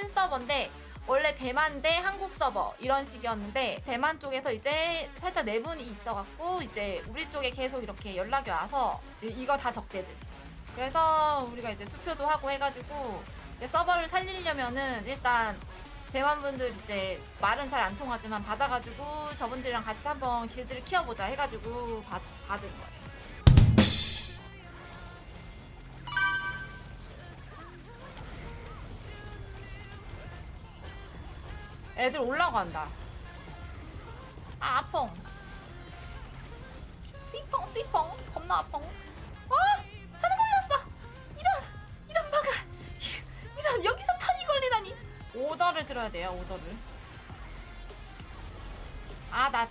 신서버인데 원래 대만 대 한국 서버 이런 식이었는데 대만 쪽에서 이제 살짝 내분이 있어갖고 이제 우리 쪽에 계속 이렇게 연락이 와서 이- 이거 다 적대들. 그래서 우리가 이제 투표도 하고 해가지고 서버를 살리려면은 일단 대만 분들 이제 말은 잘 안 통하지만 받아가지고 저분들이랑 같이 한번 길드를 키워보자 해가지고 받, 받은 거예요. 애들 올라간다. 아, 아펑. 띠펑, 띠펑. 겁나 아펑. 어! 탄이 걸렸어! 이런, 이런 바가. 이런, 여기서 탄이 걸리다니. 오더를 들어야 돼요, 오더를. 아, 나,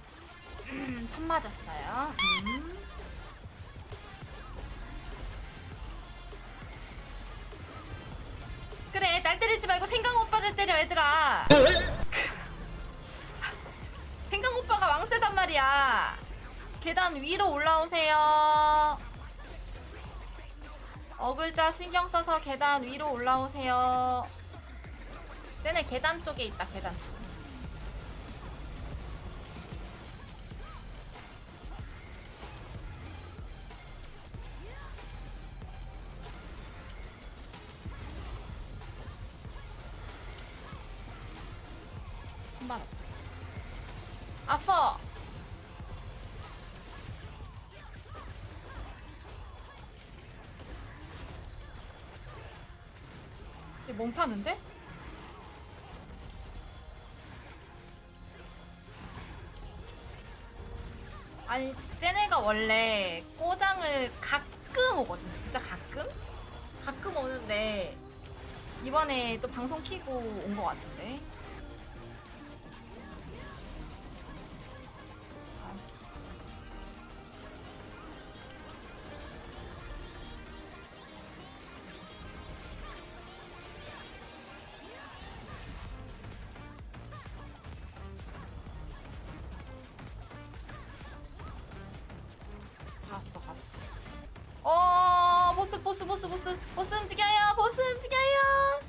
음, 턴 맞았어요. 음. 그래, 날 때리지 말고 생강 오빠를 때려, 얘들아. 계단 위로 올라오세요. 어글자 신경 써서 계단 위로 올라오세요. 쟤네 계단 쪽에 있다, 계단 쪽. 한번 아파. 멍 타는데? 아니 쟤네가 원래 꼬장을 가끔 오거든 진짜 가끔? 가끔 오는데 이번에 또 방송 키고 온 것 같은데 보스 보스 움직여요 보스 움직여요.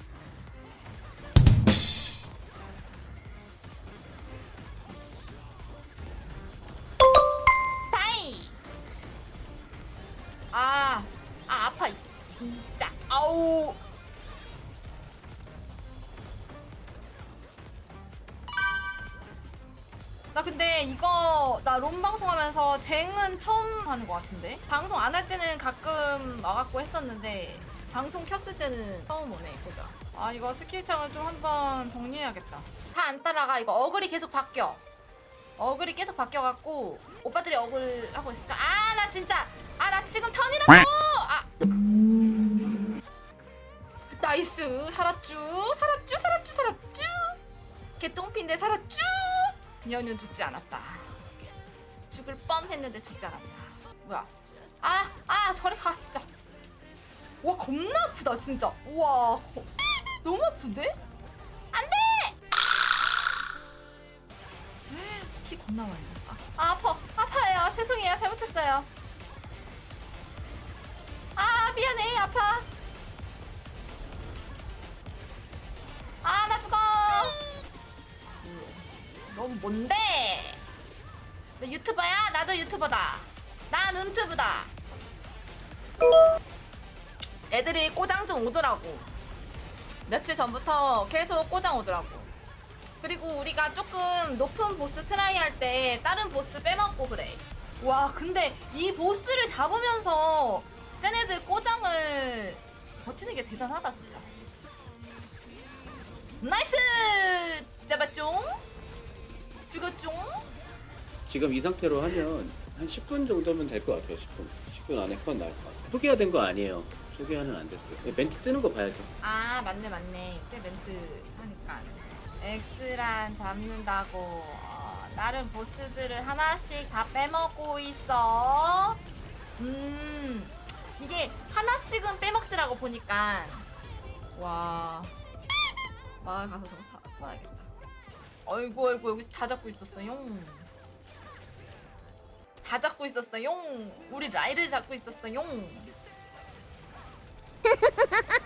다이. 아, 아 아파 진짜. 아우 나 근데 이거 나 롬 방송하면서 쟁은 처음 하는 것 같은데? 방송 안 할 때는 가끔 와갖고 했었는데 방송 켰을 때는 처음 오네 보자 아 이거 스킬창을 좀 한번 정리해야겠다. 다 안 따라가 이거 어글이 계속 바뀌어. 어글이 계속 바뀌어갖고 오빠들이 어글 하고 있을까? 아 나 진짜 아 나 지금 턴이라고! 아! 나이스 살았쥬 살았쥬 살았쥬 살았쥬! 개똥핀데 살았쥬 연유 죽지 않았다. 죽을 뻔했는데 죽지 않았다. 뭐야? 아, 아, 저리 가 진짜. 와 겁나 아프다 진짜. 와 거- 너무 아픈데? 안돼. 피 겁나 많이 나. 아, 아파, 아파요. 죄송해요, 잘못했어요. 뭔데? 너 유튜버야? 나도 유튜버다. 난 운튜브다. 애들이 꼬장 좀 오더라고. 며칠 전부터 계속 꼬장 오더라고. 그리고 우리가 조금 높은 보스 트라이 할 때 다른 보스 빼먹고 그래. 와, 근데 이 보스를 잡으면서 쟤네들 꼬장을 버티는 게 대단하다, 진짜. 나이스! 잡았죠? 죽었죠? 지금 이 상태로 하면 한 10분 정도면 될 것 같아요. 10분. 10분 안에 컷 나올 것 같아요. 소개가 거 아니에요. 소개하는 안 됐어요. 멘트 뜨는 거 봐야죠. 아 맞네 맞네 이제 멘트 하니까 엑스란 잡는다고 어, 다른 보스들을 하나씩 다 빼먹고 있어 음 이게 하나씩은 빼먹더라고 보니까 와 마을 가서 저거 사, 사야겠다 어이구 어이구 여기 다 잡고 있었어요. 다 잡고 있었어요. 우리 라이를 잡고 있었어요